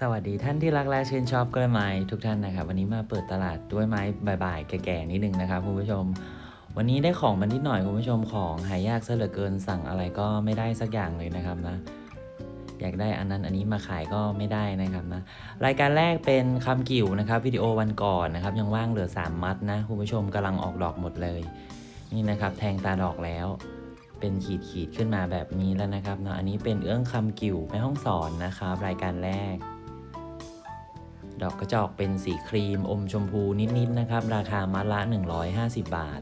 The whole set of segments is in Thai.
สวัสดีท่านที่รักและชื่นชอบกล้วยไม้ทุกท่านนะครับวันนี้มาเปิดตลาดด้วยไม้บ่ายๆ แก่ๆนิดนึงนะครับคุณผู้ชม วันนี้ได้ของมานิดหน่อยคุณผู้ชมของหายากซะเหลือเกินสั่งอะไรก็ไม่ได้สักอย่างเลยนะครับนะ อยากได้อันนั้นอันนี้มาขายก็ไม่ได้นะครับนะรายการแรกเป็นคำกิ่วนะครับวิดีโอวันก่อนนะครับยังว่างเหลือ 3 มัดนะคุณผู้ชมกำลังออกดอกหมดเลย นี่นะครับแทงตาดอกแล้วเป็นขีดขีดขึ้นมาแบบนี้แล้วนะครับเนาะอันนี้เป็นเอื้องคำกิ่วแม่ห้องสอนนะครับ รายการแรก ดอกกระจอกเป็นสีครีมอมชมพูนิดๆนะครับ ราคามัดละ 150 บาท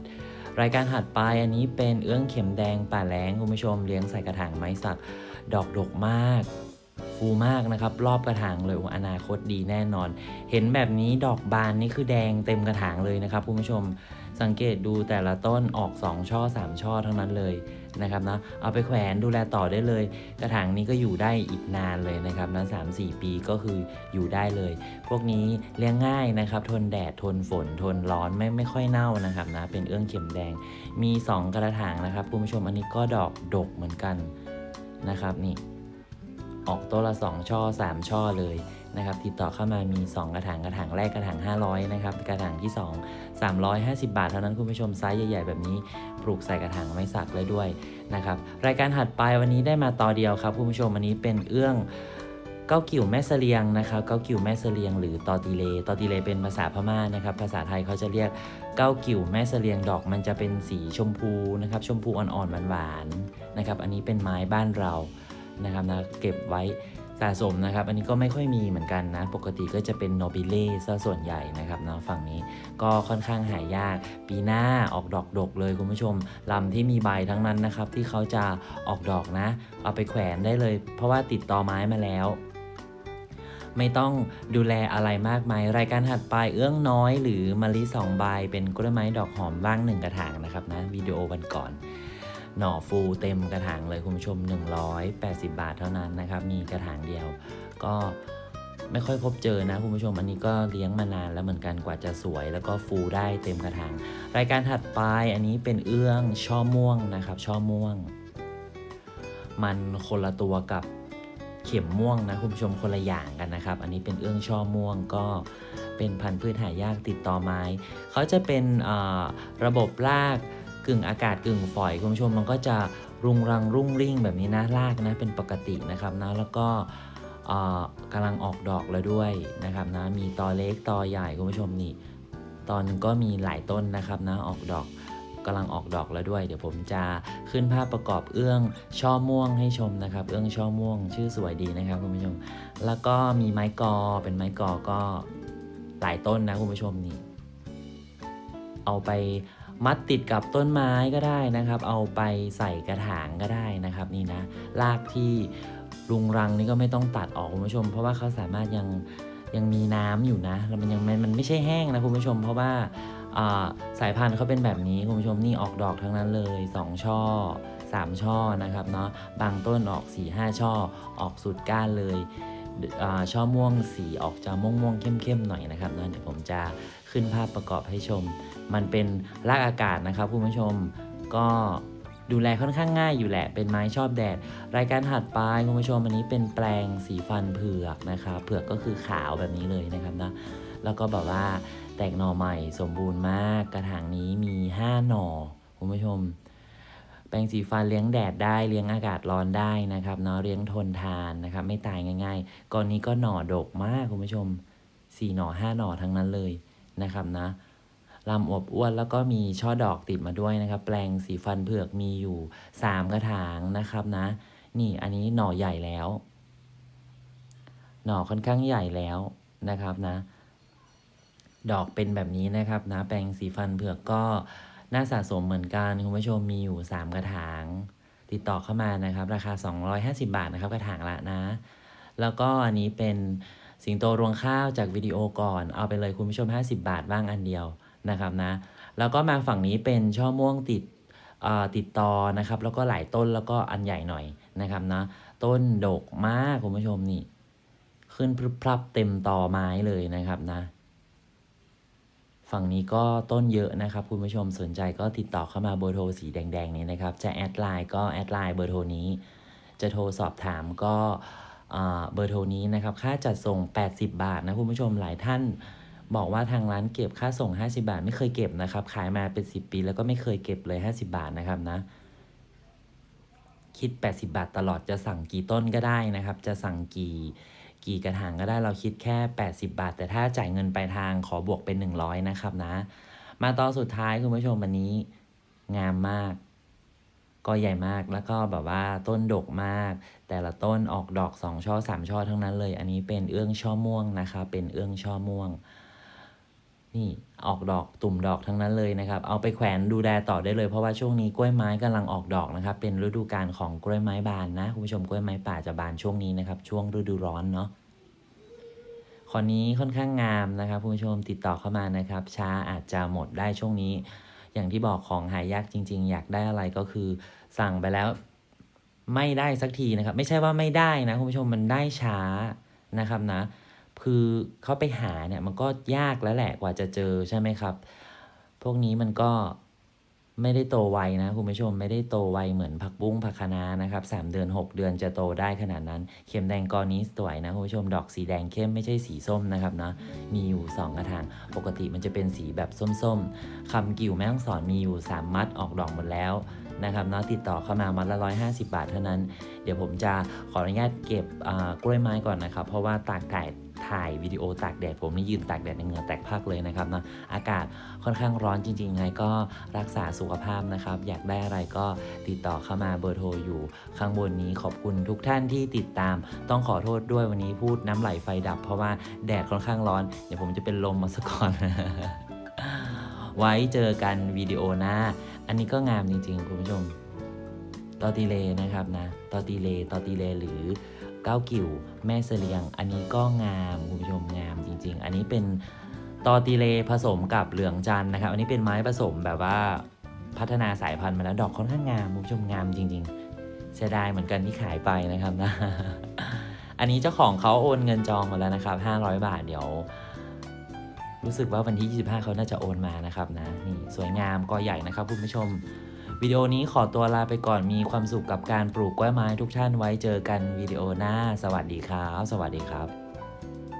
รายการถัดไปอันนี้เป็นเอื้องเข็มแดงป่าแรงคุณผู้ชมเลี้ยงใส่กระถางไม้สัก ดอกดกมาก ฟูมากนะครับ รอบกระถางเลยโอ้อนาคตดีแน่นอน เห็นแบบนี้ดอกบานนี่คือแดงเต็มกระถางเลยนะครับคุณผู้ชมสังเกตดูแต่ละต้นออก 2 ช่อ 3 ช่อทั้งนั้นเลยนะครับนะเอาไปแขวนดูแลต่อได้เลย กระถางนี้ก็อยู่ได้อีกนานเลยนะครับนะสามสี่ปีก็คืออยู่ได้เลย พวกนี้เลี้ยงง่ายนะครับ ทนแดดทนฝนทนร้อนไม่ไม่ค่อยเน่านะครับนะเป็นเอื้องเข็มแดง มี 2 กระถางนะครับคุณผู้ชมอันนี้ก็ดอกดกเหมือนกันนะครับนี่ ออกตัวละ 2 ช่อ 3 ช่อเลยนะครับ ติดต่อเข้ามามี 2 กระถางกระถางแรกกระถาง 500 นะครับ กระถางที่ 2 350 บาท เท่านั้นคุณผู้ชมไซส์ใหญ่ๆ แบบนี้ปลูกใส่กระถางไม้สักเลยด้วยนะครับ รายการถัดไปวันนี้ได้มาต่อเดียวครับคุณผู้ชมอันนี้เป็นเอื้องเก้ากิ่วแม่เสลียงนะครับเก้ากิ่วแม่เสลียง หรือตอติเลตอติเลเป็นภาษาพม่านะครับ ภาษาไทยเขาจะเรียกเก้ากิ่วแม่เสลียงดอกมันจะเป็นสีชมพูนะครับ ชมพูอ่อนๆหวานๆนะครับ อันนี้เป็นไม้บ้านเรา นะครับนะเก็บไว้สะสมนะครับ อันนี้ก็ไม่ค่อยมีเหมือนกันนะ ปกติก็จะเป็นโนบิเล่ซะส่วนใหญ่นะครับนะฝั่งนี้ก็ค่อนข้างหายาก ปีหน้าออกดอกดกเลยคุณผู้ชมลำที่มีใบทั้งนั้นนะครับ ที่เขาจะออกดอกนะ เอาไปแขวนได้เลย เพราะว่าติดต่อไม้มาแล้วไม่ต้องดูแลอะไรมากมาย รายการถัดไปเอื้องน้อยหรือมะลิสองใบเป็นกล้วยไม้ดอกหอมบ้างหนึ่งกระถางนะครับนะวิดีโอวันก่อน หน่อฟูเต็มกระถางเลยคุณผู้ชม 180 บาทเท่านั้นนะครับ มีกระถางเดียว ก็ไม่ค่อยพบเจอนะคุณผู้ชมอันนี้ก็เลี้ยงมานานแล้วเหมือนกันกว่าจะสวย แล้วก็ฟูได้เต็มกระถาง รายการถัดไปอันนี้เป็นเอื้องช่อม่วงนะครับ ช่อม่วง มันคนละตัวกับเข็มม่วงนะคุณผู้ชมคนละอย่างกันนะครับ อันนี้เป็นเอื้องช่อม่วงก็เป็นพันธุ์พืชหายากติดต่อไม้เขาจะเป็นระบบราก กึ่งอากาศกึ่งฝอยคุณผู้ชมมันก็จะรุงรังรุ่งริ่งแบบนี้นะรากนะเป็นปกตินะครับนะแล้วก็อ่ากำลังออกดอกแล้วด้วยนะครับนะมีตอเล็กตอใหญ่คุณผู้ชมนี่ตอนก็มีหลายต้นนะครับนะออกดอกกำลังออกดอกแล้วด้วย เดี๋ยวผมจะขึ้นภาพประกอบเอื้องช่อม่วงให้ชมนะครับ เอื้องช่อม่วงชื่อสวยดีนะครับคุณผู้ชม แล้วก็มีไม้กอเป็นไม้กอก็หลายต้นนะคุณผู้ชมนี่เอาไป มัดติดกับต้นไม้ก็ได้นะครับ เอาไปใส่กระถางก็ได้นะครับนี่นะรากที่รุงรังนี่ก็ไม่ต้องตัดออกคุณผู้ชม เพราะว่าเขาสามารถยังยังมีน้ำอยู่นะแล้วมันยังมันมันไม่ใช่แห้งนะคุณผู้ชม เพราะว่าสายพันธุ์เขาเป็นแบบนี้คุณผู้ชมนี่ออกดอกทั้งนั้นเลย 2 ช่อ 3 ช่อนะครับเนาะบางต้นออก 4 5 ช่อออกสุดก้านเลย ช่อม่วงสีออกจะม่วงม่วงๆเข้มๆหน่อยนะครับนะเดี๋ยวผมจะขึ้นภาพประกอบให้ชม มันเป็นรากอากาศนะครับคุณผู้ชมก็ดูแลค่อนข้างง่ายอยู่แหละ เป็นไม้ชอบแดด รายการถัดไปคุณผู้ชมอันนี้เป็นแปลงสีฟันเผือกนะครับ เผือกก็คือขาวแบบนี้เลยนะครับนะ แล้วก็แบบว่าแตกหน่อใหม่สมบูรณ์มาก กระถางนี้มี 5 หน่อคุณผู้ชม แปรงสีฟันเลี้ยงแดดได้เลี้ยงอากาศร้อนได้นะครับเนาะเลี้ยงทนทานนะครับไม่ตายง่าย ๆ ก่อนนี้ก็หน่อดกมากคุณผู้ชมสี่หน่อห้าหน่อทั้งนั้นเลยนะครับนะลำอวบอ้วนแล้วก็มีช่อดอกติดมาด้วยนะครับ แปลงสีฟันเผือกมีอยู่ 3 กระถางนะครับนะ นี่อันนี้หน่อใหญ่แล้ว หน่อค่อนข้างใหญ่แล้วนะครับนะ ดอกเป็นแบบนี้นะครับนะ แปลงสีฟันเผือกก็ น่าสะสมเหมือนกันคุณผู้ชมมีอยู่ 3 กระถาง ติดต่อเข้ามานะครับ ราคา 250 บาทนะครับกระถางละนะ แล้วก็อันนี้เป็นสิงโตรวงข้าวจากวิดีโอก่อน เอาไปเลยคุณผู้ชม 50 บาทบ้างอันเดียวนะครับนะ แล้วก็มาฝั่งนี้เป็นช่อม่วงติดเอ่อติดต่อนะครับ แล้วก็หลายต้นแล้วก็อันใหญ่หน่อยนะครับนะต้นดกมากคุณผู้ชมนี่ ขึ้นพรึบพรับเต็มต่อไม้เลยนะครับนะ ฝั่งนี้ก็ต้นเยอะนะครับคุณผู้ชมสนใจก็ติดต่อเข้ามาเบอร์โทรสีแดงๆนี้นะครับ จะแอดไลน์ก็แอดไลน์เบอร์โทรนี้ จะโทรสอบถามก็เบอร์โทรนี้นะครับค่าจัดส่ง 80 บาทนะคุณผู้ชมหลายท่านบอกว่าทางร้านเก็บค่าส่ง 50 บาท ไม่เคยเก็บนะครับ ขายมาเป็น 10 ปี แล้วก็ไม่เคยเก็บเลย 50 บาทนะครับนะ คิด 80 บาทตลอดจะสั่งกี่ต้นก็ได้นะครับ จะสั่งกี่ กี่กระถางก็ได้เราคิดแค่ 80 บาท แต่ถ้าจ่ายเงินปลายทางขอบวกเป็น 100 นะครับนะ มาตอนสุดท้ายคุณผู้ชมวันนี้งามมาก ก็ใหญ่มากแล้วก็แบบว่าต้นดกมาก แต่ละต้นออกดอก 2 ช่อ 3 ช่อทั้งนั้นเลย อันนี้เป็นเอื้องช่อม่วงนะคะ เป็นเอื้องช่อม่วง นี่ออกดอกตุ่มดอกทั้งนั้นเลยนะครับ เอาไปแขวนดูแลต่อได้เลย เพราะว่าช่วงนี้กล้วยไม้กำลังออกดอกนะครับ เป็นฤดูกาลของกล้วยไม้บานนะคุณผู้ชมกล้วยไม้ป่าจะบานช่วงนี้นะครับ ช่วงฤดูร้อนเนาะคอนนี้ค่อนข้างงามนะครับคุณผู้ชมติดต่อเข้ามานะครับ ช้าอาจจะหมดได้ช่วงนี้ อย่างที่บอกของหายากจริง ๆ อยากได้อะไรก็คือ สั่งไปแล้วไม่ได้สักทีนะครับ ไม่ใช่ว่าไม่ได้นะคุณผู้ชมมันได้ช้านะครับนะ คือเขาไปหาเนี่ยมันก็ยากแล้วแหละกว่าจะเจอใช่ไหมครับ พวกนี้มันก็ไม่ได้โตไวนะคุณผู้ชมไม่ได้โตไวเหมือนผักบุ้งผักคะน้านะครับสามเดือน 6 เดือนจะโตได้ขนาดนั้น เข็มแดงกอนี้สวยนะคุณผู้ชมดอกสีแดงเข้มไม่ใช่สีส้มนะครับเนาะมีอยู่ 2 กระถาง ปกติมันจะเป็นสีแบบส้มๆคำกิ่วแม่ฮ่องสอนมีอยู่ 3 มัดออกดอกหมดแล้ว นะครับเนาะติดต่อเข้ามามัดละ 150 บาทเท่านั้น เดี๋ยวผมจะขออนุญาตเก็บกล้วยไม้ก่อนนะครับ เพราะว่าตากถ่ายถ่ายวิดีโอตากแดดผมนี่ยืนตากแดดในเหงื่อแตกพักเลยนะครับนะอากาศค่อนข้างร้อนจริงๆไงก็รักษาสุขภาพนะครับ อยากได้อะไรก็ติดต่อเข้ามาเบอร์โทรอยู่ข้างบนนี้ขอบคุณทุกท่านที่ติดตาม ต้องขอโทษด้วยวันนี้พูดน้ำไหลไฟดับ เพราะว่าแดดค่อนข้างร้อน เดี๋ยวผมจะเป็นลมมาสักก่อน ไว้เจอกันวิดีโอหน้า นนี้ก็งามจริงๆ คุณผู้ชม ตอติเลนะครับนะ ตอติเล ตอติเลหรือเก้ากิ่วแม่เสลียง อันนี้ก็งามคุณผู้ชมงามจริง ๆ อันนี้เป็นตอติเลผสมกับเหลืองจันนะครับ อันนี้เป็นไม้ผสมแบบว่าพัฒนาสายพันธุ์มาแล้วดอกค่อนข้างงามคุณผู้ชมงามจริง ๆ เสียดายเหมือนกันที่ขายไปนะครับนะ อันนี้เจ้าของเขาโอนเงินจองมาแล้วนะครับ 500 บาทเดี๋ยว รู้สึกว่าวันที่ 25 เขาน่าจะโอนมานะครับนะนี่สวยงามกอใหญ่นะครับคุณผู้ชม วิดีโอนี้ขอตัวลาไปก่อนมีความสุขกับการปลูกกล้วยไม้ทุกท่านไว้เจอกันวิดีโอหน้า สวัสดีครับ สวัสดีครับ